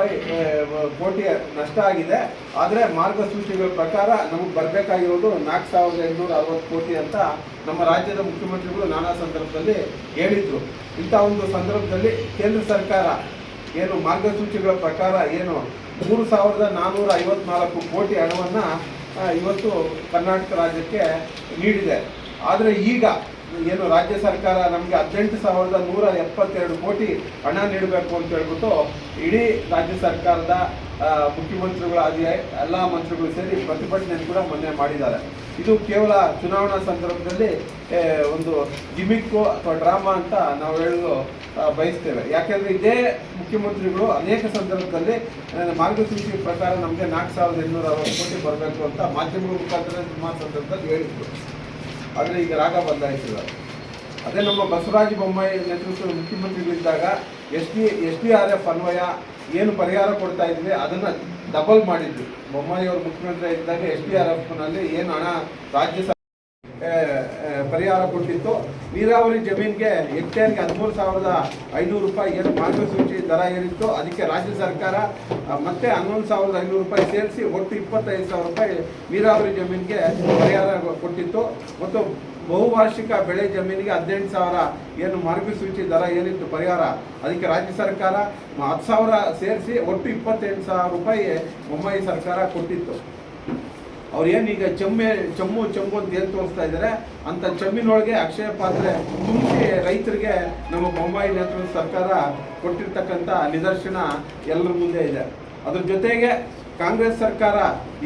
ರೂಪಾಯಿ ಆ, ಕೋಟಿ ನಷ್ಟ ಆಗಿದೆ. ಆದರೆ ಮಾರ್ಗಸೂಚಿಗಳ ಪ್ರಕಾರ ನಮಗೆ ಬರಬೇಕಾಗಿರೋದು ನಾಲ್ಕು ಸಾವಿರದ ಎಂಟುನೂರ ಅರವತ್ತು ಕೋಟಿ ಅಂತ ನಮ್ಮ ರಾಜ್ಯದ ಮುಖ್ಯಮಂತ್ರಿಗಳು ನಾನಾ ಸಂದರ್ಭದಲ್ಲಿ ಹೇಳಿದ್ರು. ಇಂಥ ಒಂದು ಸಂದರ್ಭದಲ್ಲಿ ಕೇಂದ್ರ ಸರ್ಕಾರ ಏನು ಮಾರ್ಗಸೂಚಿಗಳ ಪ್ರಕಾರ ಏನು ಮೂರು ಸಾವಿರದ ನಾನ್ನೂರ ಐವತ್ನಾಲ್ಕು ಕೋಟಿ ಹಣವನ್ನು ಇವತ್ತು ಕರ್ನಾಟಕ ರಾಜ್ಯಕ್ಕೆ ನೀಡಿದೆ. ಆದರೆ ಈಗ ಏನು ರಾಜ್ಯ ಸರ್ಕಾರ ನಮಗೆ ಹದಿನೆಂಟು ಸಾವಿರದ ನೂರ ಎಪ್ಪತ್ತೆರಡು ಕೋಟಿ ಹಣ ನೀಡಬೇಕು ಅಂತ ಹೇಳ್ಬಿಟ್ಟು ಇಡೀ ರಾಜ್ಯ ಸರ್ಕಾರದ ಮುಖ್ಯಮಂತ್ರಿಗಳು ಮುಖ್ಯಮಂತ್ರಿಗಳಾಗಿ ಎಲ್ಲ ಮಂತ್ರಿಗಳು ಸೇರಿ ಪ್ರತಿಭಟನೆಯನ್ನು ಕೂಡ ಮೊನ್ನೆ ಮಾಡಿದ್ದಾರೆ. ಇದು ಕೇವಲ ಚುನಾವಣಾ ಸಂದರ್ಭದಲ್ಲಿ ಒಂದು ಗಿಮಿಕ್ಕು ಅಥವಾ ಡ್ರಾಮಾ ಅಂತ ನಾವು ಹೇಳಲು ಬಯಸ್ತೇವೆ. ಯಾಕೆಂದರೆ ಇದೇ ಮುಖ್ಯಮಂತ್ರಿಗಳು ಅನೇಕ ಸಂದರ್ಭದಲ್ಲಿ ಮಾರ್ಗಸೂಚಿ ಪ್ರಕಾರ ನಮಗೆ ನಾಲ್ಕು ಸಾವಿರದ ಇನ್ನೂರ ಅರವತ್ತು ಕೋಟಿ ಬರಬೇಕು ಅಂತ ಮಾಧ್ಯಮಗಳ ಮುಖಾಂತರ ಸಂದರ್ಭದಲ್ಲಿ ಹೇಳಿದ್ರು. ಆದರೆ ಈಗ ರಾಗ ಬದಲಾಯಿಸಿಲ್ಲ. ಅದೇ ನಮ್ಮ ಬಸವರಾಜ ಬೊಮ್ಮಾಯಿ ನೇತೃತ್ವದ ಮುಖ್ಯಮಂತ್ರಿಗಳಿದ್ದಾಗ S D S D R F ಅನ್ವಯ ಏನು ಪರಿಹಾರ ಕೊಡ್ತಾ ಇದ್ವಿ, ಅದನ್ನು ಡಬಲ್ ಮಾಡಿದ್ವಿ. ಬೊಮ್ಮಾಯಿ ಅವರು ಮುಖ್ಯಮಂತ್ರಿ ಇದ್ದಾಗ ಎಸ್ ಡಿ ಆರ್ ಎಫ್ನಲ್ಲಿ ಏನು ಹಣ ರಾಜ್ಯ ಪರಿಹಾರ ಕೊಟ್ಟಿತ್ತು. ನೀರಾವರಿ ಜಮೀನಿಗೆ ಹೆಕ್ಟೇರ್ಗೆ ಹದಿಮೂರು ಸಾವಿರದ ಐನೂರು ರೂಪಾಯಿ ಏನು ಮಾರ್ಗಸೂಚಿ ದರ ಏನಿತ್ತು ಅದಕ್ಕೆ ರಾಜ್ಯ ಸರ್ಕಾರ ಮತ್ತೆ ಹನ್ನೊಂದು ಸಾವಿರದ ಐನೂರು ರೂಪಾಯಿ ಸೇರಿಸಿ ಒಟ್ಟು ಇಪ್ಪತ್ತೈದು ಸಾವಿರ ರೂಪಾಯಿ ನೀರಾವರಿ ಜಮೀನಿಗೆ ಪರಿಹಾರ ಕೊಟ್ಟಿತ್ತು. ಮತ್ತು ಬಹುವಾರ್ಷಿಕ ಬೆಳೆ ಜಮೀನಿಗೆ ಹದಿನೆಂಟು ಸಾವಿರ ಏನು ಮಾರ್ಗಸೂಚಿ ದರ ಏನಿತ್ತು ಪರಿಹಾರ. ಅದಕ್ಕೆ ರಾಜ್ಯ ಸರ್ಕಾರ, ಹತ್ತು ಸಾವಿರ ಸೇರಿಸಿ ಒಟ್ಟು ಇಪ್ಪತ್ತೆಂಟು ಸಾವಿರ ರೂಪಾಯಿ ಬೊಮ್ಮಾಯಿ ಸರ್ಕಾರ ಕೊಟ್ಟಿತ್ತು. ಅವ್ರು ಈಗ ಚಮ್ಮೆ, ಚಮ್ಮು ಚಮ್ಮು ಅಂತ ಏನು ತೋರಿಸ್ತಾ ಇದ್ದಾರೆ ಅಂತ ಚಮ್ಮಿನೊಳಗೆ ಅಕ್ಷಯ ಪಾತ್ರೆ ತುಂಬಿಸಿ ರೈತರಿಗೆ ನಮ್ಮ ಬೊಂಬಾಯಿ ನೇತೃತ್ವ ಸರ್ಕಾರ ಕೊಟ್ಟಿರ್ತಕ್ಕಂಥ ನಿದರ್ಶನ ಎಲ್ಲರ ಮುಂದೆ ಇದೆ. ಅದ್ರ ಜೊತೆಗೆ ಕಾಂಗ್ರೆಸ್ ಸರ್ಕಾರ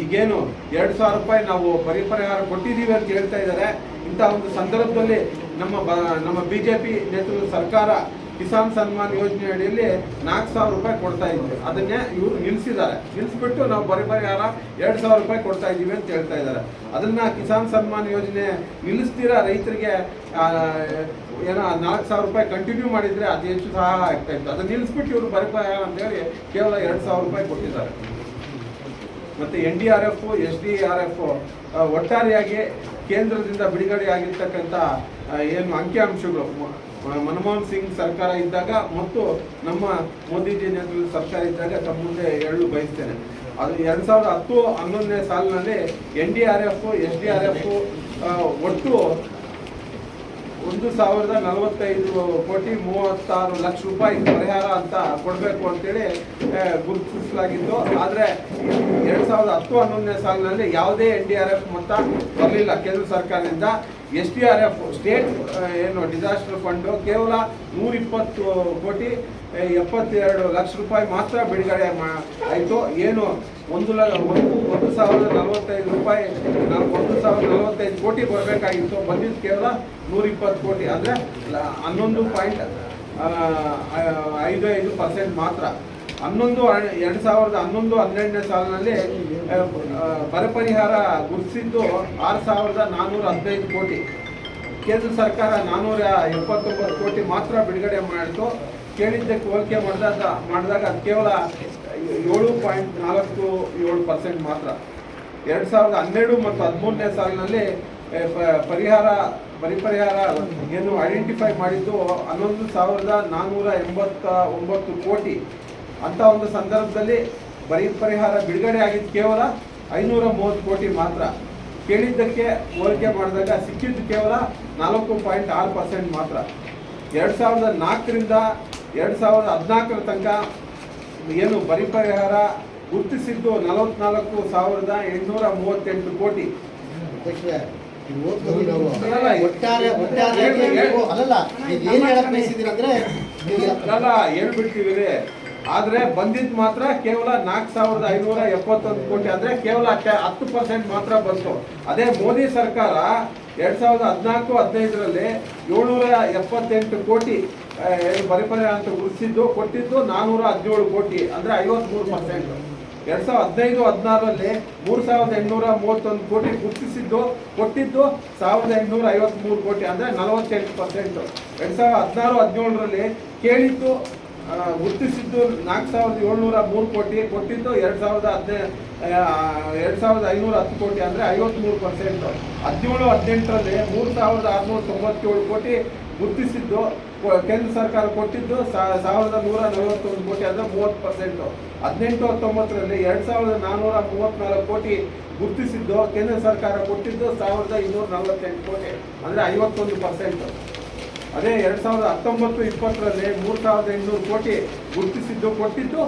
ಈಗೇನು ಎರಡು ಸಾವಿರ ರೂಪಾಯಿ ನಾವು ಪರಿ ಪರಿಹಾರ ಕೊಟ್ಟಿದ್ದೀವಿ ಅಂತ ಹೇಳ್ತಾ ಇದ್ದಾರೆ ಇಂಥ ಒಂದು ಸಂದರ್ಭದಲ್ಲಿ ನಮ್ಮ ಬ, ನಮ್ಮ ಬಿ ಜೆ ಪಿ ನೇತೃತ್ವದ ಸರ್ಕಾರ ಕಿಸಾನ್ ಸನ್ಮಾನ್ ಯೋಜನೆ ಅಡಿಯಲ್ಲಿ ನಾಲ್ಕು ಸಾವಿರ ರೂಪಾಯಿ ಕೊಡ್ತಾ ಇದ್ವಿ. ಅದನ್ನೇ ಇವರು ನಿಲ್ಲಿಸಿದ್ದಾರೆ ನಿಲ್ಲಿಸ್ಬಿಟ್ಟು ನಾವು ಬರೀ ಬರಿಹಾರ ಎರಡು ಸಾವಿರ ರೂಪಾಯಿ ಕೊಡ್ತಾ ಇದ್ದೀವಿ ಅಂತ ಹೇಳ್ತಾ ಇದ್ದಾರೆ. ಅದನ್ನ ಕಿಸಾನ್ ಸನ್ಮಾನ್ ಯೋಜನೆ ನಿಲ್ಲಿಸ್ತೀರಾ? ರೈತರಿಗೆ ಏನೋ ನಾಲ್ಕು ಸಾವಿರ ರೂಪಾಯಿ ಕಂಟಿನ್ಯೂ ಮಾಡಿದರೆ ಅದು ಹೆಚ್ಚು ಸಹಾಯ ಆಗ್ತಾ ಇತ್ತು. ಅದನ್ನ ನಿಲ್ಲಿಸ್ಬಿಟ್ಟು ಇವರು ಬರೀ ಪರಿಹಾರ ಅಂತೇಳಿ ಕೇವಲ ಎರಡು ಸಾವಿರ ರೂಪಾಯಿ ಕೊಟ್ಟಿದ್ದಾರೆ. ಮತ್ತು N D R F, S D R F ಒಟ್ಟಾರೆಯಾಗಿ ಕೇಂದ್ರದಿಂದ ಬಿಡುಗಡೆ ಆಗಿರ್ತಕ್ಕಂಥ ಏನು ಅಂಕಿಅಂಶಗಳು ಮನಮೋಹನ್ ಸಿಂಗ್ ಸರ್ಕಾರ ಇದ್ದಾಗ ಮತ್ತು ನಮ್ಮ ಮೋದಿಜಿ ನೇತೃತ್ವದ ಸರ್ಕಾರ ಇದ್ದಾಗ ತಮ್ಮ ಮುಂದೆ ಹೇಳಲು ಬಯಸ್ತೇನೆ. ಅದು ಎರಡು ಸಾವಿರದ ಹತ್ತು ಹನ್ನೊಂದನೇ ಸಾಲಿನಲ್ಲಿ N D R F, S D R F ಒಟ್ಟು ಒಂದು ಸಾವಿರದ ನಲವತ್ತೈದು ಕೋಟಿ ಮೂವತ್ತಾರು ಲಕ್ಷ ರೂಪಾಯಿ ಪರಿಹಾರ ಅಂತ ಕೊಡಬೇಕು ಅಂತೇಳಿ ಗುರುತಿಸಲಾಗಿತ್ತು. ಆದರೆ ಎರಡು ಸಾವಿರದ ಹತ್ತು ಹನ್ನೊಂದನೇ ಸಾಲಿನಲ್ಲಿ ಯಾವುದೇ ಎನ್ ಡಿ ಆರ್ ಎಫ್ ಮೊತ್ತ ಬರಲಿಲ್ಲ ಕೇಂದ್ರ ಸರ್ಕಾರದಿಂದ. S D R F state ಏನು ಡಿಸಾಸ್ಟರ್ ಫಂಡು ಕೇವಲ ನೂರಿಪ್ಪತ್ತು ಕೋಟಿ ಎಪ್ಪತ್ತೆರಡು ಲಕ್ಷ ರೂಪಾಯಿ ಮಾತ್ರ ಬಿಡುಗಡೆ ಆಯಿತು. ಏನು? ಒಂದು ಒಂದು ಒಂದು ಸಾವಿರದ ನಲವತ್ತೈದು ರೂಪಾಯಿ ಒಂದು ಸಾವಿರದ ನಲವತ್ತೈದು ಕೋಟಿ ಬರಬೇಕಾಗಿತ್ತು. ಬಂದಿದ್ದು ಕೇವಲ ನೂರಿಪ್ಪತ್ತು ಕೋಟಿ. ಅಂದರೆ ಹನ್ನೊಂದು ಪಾಯಿಂಟ್ ಐದು ಐದು ಪರ್ಸೆಂಟ್ ಮಾತ್ರ. ಹನ್ನೊಂದು ಎರಡು ಸಾವಿರದ ಹನ್ನೊಂದು, ಹನ್ನೆರಡನೇ ಸಾಲಿನಲ್ಲಿ ಬರ ಪರಿಹಾರ ಗುರುತಿಸಿದ್ದು ಆರು ಸಾವಿರದ ನಾನ್ನೂರ ಹದಿನೈದು ಕೋಟಿ. ಕೇಂದ್ರ ಸರ್ಕಾರ ನಾನ್ನೂರ ಎಪ್ಪತ್ತೊಂಬತ್ತು ಕೋಟಿ ಮಾತ್ರ ಬಿಡುಗಡೆ ಮಾಡಿತು ಕೇಳಿದ್ದಕ್ಕೆ ಹೋಲಿಕೆ ಮಾಡಿದಾಗ ಮಾಡಿದಾಗ ಅದು ಕೇವಲ ಏಳು ಪಾಯಿಂಟ್ ನಾಲ್ಕು ಏಳು ಪರ್ಸೆಂಟ್ ಮಾತ್ರ. ಎರಡು ಸಾವಿರದ ಹನ್ನೆರಡು ಮತ್ತು ಹದಿಮೂರನೇ ಸಾಲಿನಲ್ಲಿ ಪರಿಹಾರ, ಪರಿಪರಿಹಾರ ಏನು ಐಡೆಂಟಿಫೈ ಮಾಡಿದ್ದು ಹನ್ನೊಂದು ಸಾವಿರದ ನಾನ್ನೂರ ಎಂಬತ್ತ ಒಂಬತ್ತು ಕೋಟಿ. ಅಂತ ಒಂದು ಸಂದರ್ಭದಲ್ಲಿ ಬರೀ ಪರಿಹಾರ ಬಿಡುಗಡೆ ಆಗಿದ್ದು ಕೇವಲ ಐನೂರ ಮೂವತ್ತು ಕೋಟಿ ಮಾತ್ರ. ಕೇಳಿದ್ದಕ್ಕೆ ಹೋಲಿಕೆ ಮಾಡಿದಾಗ ಸಿಕ್ಕಿದ್ದು ಕೇವಲ ನಾಲ್ಕು ಪಾಯಿಂಟ್ ಆರು ಪರ್ಸೆಂಟ್ ಮಾತ್ರ. ಎರಡು ಸಾವಿರದ ನಾಲ್ಕರಿಂದ ಎರಡು ಸಾವಿರದ ಹದಿನಾಲ್ಕರ ತನಕ ಏನು ಬರಿ ಪರಿಹಾರ ಗುರುತಿಸಿದ್ದು ನಲವತ್ನಾಲ್ಕು ಸಾವಿರದ ಎಂಟುನೂರ ಮೂವತ್ತೆಂಟು ಕೋಟಿ. ಹೇಳ್ಬಿಡ್ತೀವಿ ಆದ್ರೆ ಬಂದಿದ್ದು ಮಾತ್ರ ಕೇವಲ ನಾಲ್ಕು ಸಾವಿರದ ಐನೂರ ಎಪ್ಪತ್ತೊಂದು ಕೋಟಿ. ಅಂದ್ರೆ ಕೇವಲ ಹತ್ತು ಪರ್ಸೆಂಟ್ ಮಾತ್ರ ಬಂತು. ಅದೇ ಮೋದಿ ಸರ್ಕಾರ ಎರಡ್ ಸಾವಿರದ ಹದಿನಾಲ್ಕು ಹದಿನೈದರಲ್ಲಿ ಏಳ್ನೂರ ಎಪ್ಪತ್ತೆಂಟು ಕೋಟಿ ಬರಿಪರಿ ಅಂತ ಗುರುತಿಸಿದ್ದು, ಕೊಟ್ಟಿದ್ದು ನಾನೂರ ಹದಿನೇಳು ಕೋಟಿ, ಅಂದ್ರೆ ಐವತ್ಮೂರು ಪರ್ಸೆಂಟ್ ಎರಡ್ ಸಾವಿರದ ಹದಿನೈದು, ಹದಿನಾರರಲ್ಲಿ ಮೂರು ಸಾವಿರದ ಎಂಟುನೂರ ಮೂವತ್ತೊಂದು ಕೋಟಿ ಗುರುತಿಸಿದ್ದು, ಕೊಟ್ಟಿದ್ದು ಸಾವಿರದ ಎಂಟುನೂರ ಐವತ್ಮೂರು ಕೋಟಿ, ಅಂದರೆ ನಲವತ್ತೆಂಟು ಪರ್ಸೆಂಟು ಎರಡು ಸಾವಿರದ ಹದಿನಾರು, ಹದಿನೇಳರಲ್ಲಿ ಕೇಳಿದ್ದು ಗುರ್ತಿಸಿದ್ದು ನಾಲ್ಕು ಸಾವಿರದ ಏಳ್ನೂರ ಮೂರು ಕೋಟಿ, ಕೊಟ್ಟಿದ್ದು ಎರಡು ಸಾವಿರದ ಹದಿನೈ ಎರಡು ಸಾವಿರದ ಐನೂರ ಹತ್ತು ಕೋಟಿ, ಅಂದರೆ ಐವತ್ಮೂರು ಪರ್ಸೆಂಟು ಹದಿನೇಳು, ಹದಿನೆಂಟರಲ್ಲಿ ಮೂರು ಸಾವಿರದ ಆರುನೂರ ತೊಂಬತ್ತೇಳು ಕೋಟಿ ಗುರುತಿಸಿದ್ದು ಕೇಂದ್ರ ಸರ್ಕಾರ ಕೊಟ್ಟಿದ್ದು ಸಾವಿರದ ನೂರ ನಲವತ್ತೊಂದು ಕೋಟಿ ಅಂದರೆ ಮೂವತ್ತು ಪರ್ಸೆಂಟು ಹದಿನೆಂಟು ಹತ್ತೊಂಬತ್ತರಲ್ಲಿ ಎರಡು ಸಾವಿರದ ನಾನ್ನೂರ ಮೂವತ್ತ್ನಾಲ್ಕು ಕೋಟಿ ಗುರುತಿಸಿದ್ದು ಕೇಂದ್ರ ಸರ್ಕಾರ ಕೊಟ್ಟಿದ್ದು ಸಾವಿರದ ಇನ್ನೂರ ನಲವತ್ತೆಂಟು ಕೋಟಿ, ಅಂದರೆ ಐವತ್ತೊಂದು ಪರ್ಸೆಂಟು ಅದೇ ಎರಡು ಸಾವಿರದ ಹತ್ತೊಂಬತ್ತು ಇಪ್ಪತ್ತರಲ್ಲಿ ಮೂರು ಸಾವಿರದ ಇನ್ನೂರು ಕೋಟಿ ಗುರುತಿಸಿದ್ದು ಕೊಟ್ಟಿದ್ದು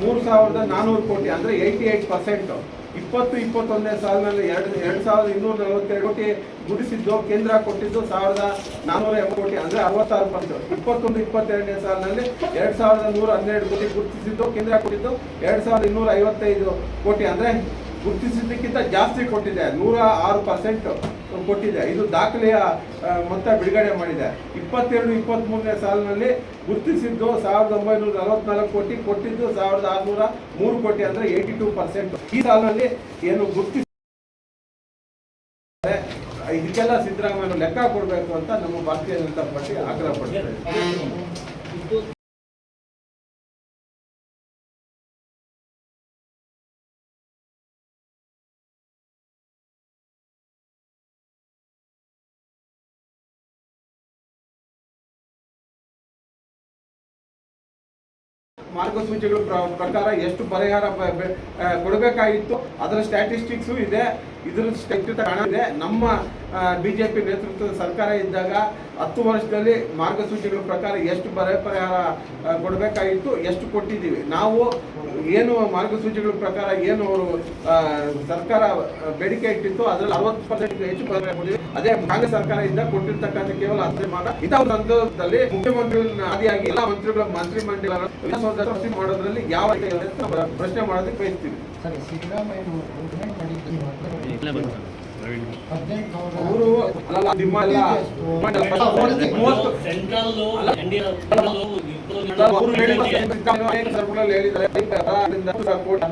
ಮೂರು ಸಾವಿರದ ನಾನ್ನೂರು ಕೋಟಿ ಅಂದರೆ ಏಯ್ಟಿ ಏಯ್ಟ್ ಪರ್ಸೆಂಟು ಇಪ್ಪತ್ತು, ಇಪ್ಪತ್ತೊಂದನೇ ಸಾಲಿನಲ್ಲಿ ಎರಡು ಎರಡು ಸಾವಿರದ ಇನ್ನೂರ ನಲವತ್ತೆರಡು ಕೋಟಿ ಗುಡಿಸಿದ್ದು, ಕೇಂದ್ರ ಕೊಟ್ಟಿದ್ದು ಸಾವಿರದ ನಾನ್ನೂರ ಎಂಬತ್ತು ಕೋಟಿ ಅಂದರೆ ಅರವತ್ತಾರು ಪರ್ಸೆಂಟ್. ಇಪ್ಪತ್ತೊಂದು, ಇಪ್ಪತ್ತೆರಡನೇ ಸಾಲಿನಲ್ಲಿ ಎರಡು ಸಾವಿರದ ನೂರ ಹನ್ನೆರಡು ಕೋಟಿ ಗುರುತಿಸಿದ್ದು, ಕೇಂದ್ರ ಕೊಟ್ಟಿದ್ದು ಎರಡು ಸಾವಿರದ ಇನ್ನೂರ ಐವತ್ತೈದು ಕೋಟಿ ಅಂದರೆ ಗುರುತಿಸಿದ್ದಕ್ಕಿಂತ ಜಾಸ್ತಿ ಕೊಟ್ಟಿದೆ. ನೂರ ಆರು ಪರ್ಸೆಂಟ್ ಕೊಟ್ಟಿದೆ. ಇದು ದಾಖಲೆಯ ಮೊತ್ತ ಬಿಡುಗಡೆ ಮಾಡಿದೆ. ಇಪ್ಪತ್ತೆರಡು ಇಪ್ಪತ್ತ್ಮೂರನೇ ಸಾಲಿನಲ್ಲಿ ಗುರುತಿಸಿದ್ದು ಸಾವಿರದ ಒಂಬೈನೂರ ನಲವತ್ನಾಲ್ಕು ಕೋಟಿ, ಕೊಟ್ಟಿದ್ದು ಸಾವಿರದ ಆರುನೂರ ಮೂರು ಕೋಟಿ ಅಂದರೆ ಏಯ್ಟಿ ಟು ಪರ್ಸೆಂಟ್ ಈ ಸಾಲಿನಲ್ಲಿ ಏನು ಗುರುತಿಸಿ ಇದಕ್ಕೆಲ್ಲ ಸಿದ್ದರಾಮಯ್ಯ ಲೆಕ್ಕ ಕೊಡಬೇಕು ಅಂತ ನಮ್ಮ ಭಾರತೀಯ ಜನತಾ ಪಾರ್ಟಿ ಆಗ್ರಹ ಮಾರ್ಗಸೂಚಿಗಳ ಪ್ರ- ಪ್ರಕಾರ ಎಷ್ಟು ಪರಿಹಾರ ಬ- ಬೆ- ಕೊಡಬೇಕಾಗಿತ್ತು, ಅದರ ಸ್ಟ್ಯಾಟಿಸ್ಟಿಕ್ಸು ಇದೆ. ಇದರ ಹಣ ಇದೆ. ನಮ್ಮ ಪಿ ನೇತೃತ್ವದ ಸರ್ಕಾರ ಇದ್ದಾಗ ಹತ್ತು ವರ್ಷದಲ್ಲಿ ಮಾರ್ಗಸೂಚಿಗಳ ಪ್ರಕಾರ ಎಷ್ಟು ಬರ, ಪರಿಹಾರ ಕೊಡಬೇಕಾಗಿತ್ತು, ಎಷ್ಟು ಕೊಟ್ಟಿದ್ದೀವಿ. ನಾವು ಏನು ಮಾರ್ಗಸೂಚಿಗಳ ಪ್ರಕಾರ ಏನು ಅವರು ಸರ್ಕಾರ ಬೇಡಿಕೆ ಇಟ್ಟಿತ್ತು, ಅದರಲ್ಲಿ ಅರವತ್ತು ಪರ್ಸೆಂಟ್ ಹೆಚ್ಚು ಪರಿಹಾರ ಕೊಟ್ಟಿದೆ ಅದೇ ಕಾಂಗ್ರೆಸ್ ಸರ್ಕಾರದಿಂದ ಕೊಟ್ಟಿರ್ತಕ್ಕಂಥ ಕೇವಲ ಮಾತ್ರ. ಇಂಥ ಒಂದು ಸಂದರ್ಭದಲ್ಲಿ ಮುಖ್ಯಮಂತ್ರಿಗಳನ್ನ ಆದಿಯಾಗಿ ಎಲ್ಲ ಮಂತ್ರಿಗಳ ಮಂತ್ರಿ ಮಂಡಲ ಮಾಡೋದ್ರಲ್ಲಿ ಯಾವ ರೀತಿ ಇದೆ ಅಂತ ಪ್ರಶ್ನೆ ಮಾಡೋದಕ್ಕೆ ಬಯಸ್ತೀವಿ. ಪರಿಶೀಲನೆ ಹೇಳಿದ್ದಾರೆ ಕೋಟಿ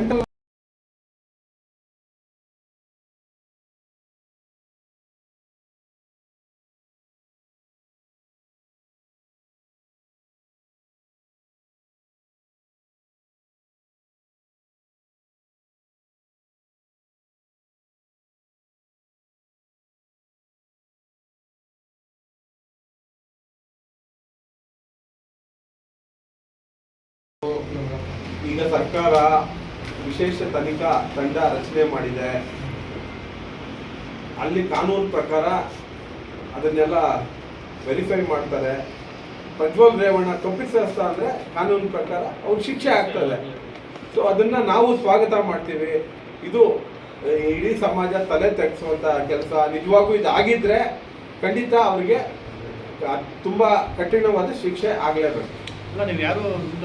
ಕರ್ನಾಟಕ, ಈಗ ಸರ್ಕಾರ ವಿಶೇಷ ತನಿಖಾ ತಂಡ ರಚನೆ ಮಾಡಿದೆ. ಅಲ್ಲಿ ಕಾನೂನು ಪ್ರಕಾರ ಅದನ್ನೆಲ್ಲ ವೆರಿಫೈ ಮಾಡ್ತಾರೆ. ಪ್ರಜ್ವಲ್ ರೇವಣ್ಣ ತಪ್ಪಿಸ್ತಾ ಅಂದ್ರೆ ಕಾನೂನು ಪ್ರಕಾರ ಅವ್ರ ಶಿಕ್ಷೆ ಆಗ್ತದೆ ಸೊ ಅದನ್ನ ನಾವು ಸ್ವಾಗತ ಮಾಡ್ತೀವಿ. ಇದು ಇಡೀ ಸಮಾಜ ತಲೆ ತೆಗೆಸುವಂತ ಕೆಲಸ. ನಿಜವಾಗೂ ಇದು ಆಗಿದ್ರೆ ಖಂಡಿತ ಅವರಿಗೆ ತುಂಬಾ ಕಠಿಣವಾದ ಶಿಕ್ಷೆ ಆಗಲೇಬೇಕು. ಅಲ್ಲ, ನೀವು ಯಾರು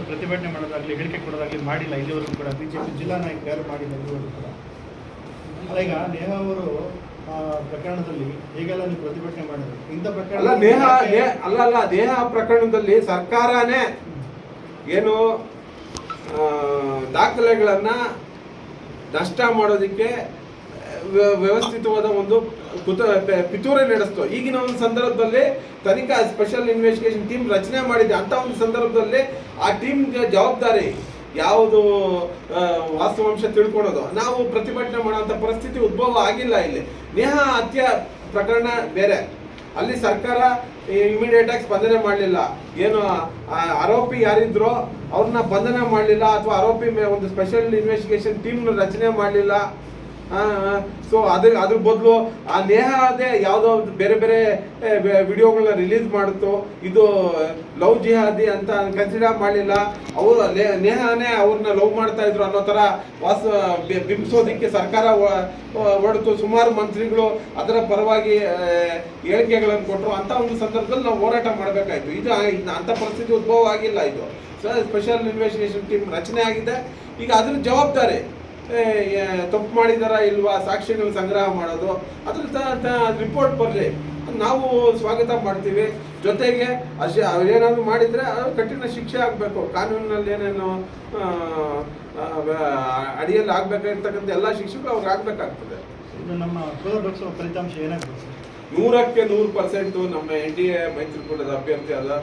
ಪ್ರತಿಭಟನೆ ಮಾಡೋದಾಗಲಿ, ಹೇಳಿಕೆ ಕೊಡೋದಾಗಲಿ ಮಾಡಿಲ್ಲ. ಇಲ್ಲಿವರೆಗೂ ಕೂಡ ಬಿಜೆಪಿ ಜಿಲ್ಲಾ ನಾಯಕರು ಯಾರು ಮಾಡಿಲ್ಲ ಇಲ್ಲಿವರೆಗೂ ಕೂಡ. ಅಲ್ಲ, ಈಗ ನೇಹ ಅವರು ಪ್ರಕರಣದಲ್ಲಿ ಹೇಗೆಲ್ಲ ನೀವು ಪ್ರತಿಭಟನೆ ಮಾಡಿದ್ರು? ಇಂಥ ಪ್ರಕರಣ ನೇ- ಅಲ್ಲ ಅಲ್ಲ ದೇಹ ಪ್ರಕರಣದಲ್ಲಿ ಸರ್ಕಾರನೇ ಏನು ದಾಖಲೆಗಳನ್ನು ನಷ್ಟ ಮಾಡೋದಕ್ಕೆ ವ್ಯ- ವ್ಯವಸ್ಥಿತವಾದ ಒಂದು ಕುತ ಪಿತೂರಿ ನಡೆಸ್ತು. ಈಗಿನ ಒಂದು ಸಂದರ್ಭದಲ್ಲಿ ತನಿಖಾ ಸ್ಪೆಷಲ್ ಇನ್ವೆಸ್ಟಿಗೇಷನ್ ಟೀಮ್ ರಚನೆ ಮಾಡಿದೆ. ಅಂತ ಒಂದು ಸಂದರ್ಭದಲ್ಲಿ ಆ ಟೀಮ್ ಜವಾಬ್ದಾರಿ ಯಾವುದು ವಾಸ್ತವಾಂಶ ತಿಳ್ಕೊಳೋದು ನಾವು ಪ್ರತಿಭಟನೆ ಮಾಡುವಂಥ ಪರಿಸ್ಥಿತಿ ಉದ್ಭವ ಆಗಿಲ್ಲ ಇಲ್ಲಿ. ನೇಹ ಹತ್ಯೆ ಪ್ರಕರಣ ಬೇರೆ. ಅಲ್ಲಿ ಸರ್ಕಾರ ಇಮಿಡಿಯೇಟ್ ಆಗಿ ಸ್ಪಂದನೆ ಮಾಡಲಿಲ್ಲ. ಏನು ಆರೋಪಿ ಯಾರಿದ್ರೋ ಅವ್ರನ್ನ ಬಂಧನ ಮಾಡಲಿಲ್ಲ ಅಥವಾ ಆರೋಪಿ ಒಂದು ಸ್ಪೆಷಲ್ ಇನ್ವೆಸ್ಟಿಗೇಷನ್ ಟೀಮ್ ರಚನೆ ಮಾಡಲಿಲ್ಲ. ಸೊ ಅದ್ರ ಅದ್ರ ಬದಲು ಆ ನೇಹ ಅದೇ ಯಾವುದೋ ಬೇರೆ ಬೇರೆ ವಿಡಿಯೋಗಳನ್ನ ರಿಲೀಸ್ ಮಾಡುತ್ತೋ, ಇದು ಲವ್ ಜಿಹಾದಿ ಅಂತ ಕನ್ಸಿಡರ್ ಮಾಡಲಿಲ್ಲ. ಅವರು ನೇಹನೇ ಅವ್ರನ್ನ ಲವ್ ಮಾಡ್ತಾ ಇದ್ರು ಅನ್ನೋ ಥರ ವಾಸ ಬಿಂಬಿಸೋದಕ್ಕೆ ಸರ್ಕಾರ ಹೊ- ಹೊ- ಸುಮಾರು ಮಂತ್ರಿಗಳು ಅದರ ಪರವಾಗಿ ಹೇಳಿಕೆಗಳನ್ನು ಕೊಟ್ಟರು ಅಂತ ಒಂದು ಸಂದರ್ಭದಲ್ಲಿ ನಾವು ಹೋರಾಟ ಮಾಡಬೇಕಾಯ್ತು. ಇದು ಅಂತ ಪರಿಸ್ಥಿತಿ ಉದ್ಭವ ಆಗಿಲ್ಲ ಇದು ಸ್ಪೆಷಲ್ ಇನ್ವೆಸ್ಟಿಗೇಷನ್ ಟೀಮ್ ರಚನೆ ಆಗಿದೆ. ಈಗ ಅದ್ರ ಜವಾಬ್ದಾರಿ ತಪ್ಪು ಮಾಡಿದಾರ ಇಲ್ವಾ? ಸಾಕ್ಷಿಗಳನ್ನ ಸಂಗ್ರಹ ಮಾಡೋದು. ಅದ್ರ ರಿಪೋರ್ಟ್ ಬರಲಿ. ನಾವು ಸ್ವಾಗತ ಮಾಡ್ತೀವಿ. ಜೊತೆಗೆ ಅಷ್ಟೇ ಅವ್ರೇನಾದ್ರು ಮಾಡಿದ್ರೆ ಅವ್ರು ಕಠಿಣ ಶಿಕ್ಷೆ ಆಗಬೇಕು. ಕಾನೂನಿನಲ್ಲಿ ಏನೇನು ಅಡಿಯಲ್ಲಿ ಆಗ್ಬೇಕಾಗಿರ್ತಕ್ಕಂಥ ಎಲ್ಲ ಶಿಕ್ಷಕರು ಅವ್ರಿಗೆ ಆಗ್ಬೇಕಾಗ್ತದೆ. ನಮ್ಮ ಫಲಿತಾಂಶ ಏನಾಗ್ಬೋದು ಸರ್? ನೂರಕ್ಕೆ ನೂರು ಪರ್ಸೆಂಟು ನಮ್ಮ ಎನ್ ಡಿ ಎ ಮೈತ್ರಿಕೂಟದ ಅಭ್ಯರ್ಥಿ ಅಲ್ಲ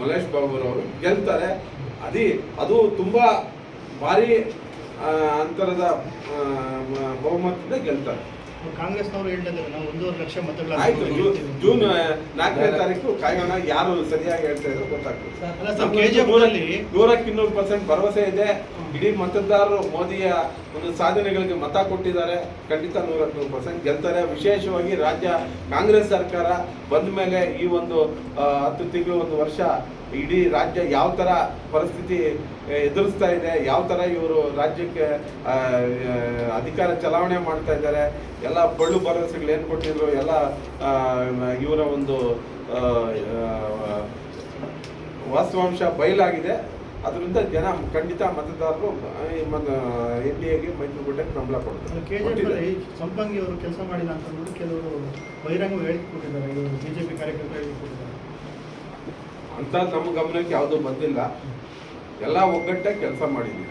ಮಲೇಶ್ ಬಾಬು ಅವರು ಗೆಲ್ತಾರೆ. ಅದೇ ಅದು ತುಂಬ ಭಾರಿ ಅಂತರದ ಬಹುಮತದ ಬಹುಮತದಿಂದ ಗೆಲ್ತಾರೆ. ಕಾಂಗ್ರೆಸ್ನವರು ಹೇಳ್ತಾ ಇದ್ದಾರೆ ನಾವು ಒಂದೂವರೆ ಲಕ್ಷ ಮತಗಳ ಆಯ್ತು ಜೂನ್ ನಾಲ್ಕನೇ ತಾರೀಕು ಕಾಯೋಣ ಯಾರು ಸರಿಯಾಗಿ ಹೇಳ್ತಾ ಇದ್ರು ಗೊತ್ತಾಗ್ತದೆ. ನೂರಕ್ಕೆ ಇನ್ನೂರು ಪರ್ಸೆಂಟ್ ಭರವಸೆ ಇದೆ. ಇಡೀ ಮತದಾರರು ಮೋದಿಯ ಒಂದು ಸಾಧನೆಗಳಿಗೆ ಮತ ಕೊಟ್ಟಿದ್ದಾರೆ. ಖಂಡಿತ ನೂರಕ್ಕೆ ನೂರು ಪರ್ಸೆಂಟ್ ಗೆಲ್ತಾರೆ. ವಿಶೇಷವಾಗಿ ರಾಜ್ಯ ಕಾಂಗ್ರೆಸ್ ಸರ್ಕಾರ ಬಂದ ಮೇಲೆ ಈ ಒಂದು ಹತ್ತು ತಿಂಗಳು ಒಂದು ವರ್ಷ ಇಡೀ ರಾಜ್ಯ ಯಾವ ಥರ ಪರಿಸ್ಥಿತಿ ಎದುರಿಸ್ತಾ ಇದೆ ಯಾವ ಥರ ಇವರು ರಾಜ್ಯಕ್ಕೆ ಅಧಿಕಾರ ಚಲಾವಣೆ ಮಾಡ್ತಾ ಇದ್ದಾರೆ ಎಲ್ಲ ಬಳ್ಳು ಭರವಸೆಗಳು ಏನು ಕೊಟ್ಟಿದ್ರು ಎಲ್ಲ ಇವರ ಒಂದು ವಾಸ್ತವಾಂಶ ಬಯಲಾಗಿದೆ. ಅದರಿಂದ ಜನ ಖಂಡಿತ ಮತದಾರರು ಎನ್ ಡಿ ಎಗೆ ಮೈತ್ರಿಕೂಟಕ್ಕೆ ಬೆಂಬಲ ಕೊಡ್ತಾರೆ. ಸಂಪಂಗಿ ಅವರು ಕೆಲಸ ಮಾಡಿಲ್ಲ ಅಂತ ಕೆಲವರು ಬಹಿರಂಗ ಹೇಳಿಕೆ ಕೊಟ್ಟಿದ್ದಾರೆ ಇವರು ಬಿಜೆಪಿ ಕಾರ್ಯಕರ್ತರು ಹೇಳಿಕೆ ಕೊಟ್ಟಿದ್ದಾರೆ ಅಂತ ನಮ್ಮ ಗಮನಕ್ಕೆ ಯಾವುದು ಬಂದಿಲ್ಲ. ಎಲ್ಲ ಒಗ್ಗಟ್ಟಾಗಿ ಕೆಲಸ ಮಾಡಿದ್ದೀವಿ.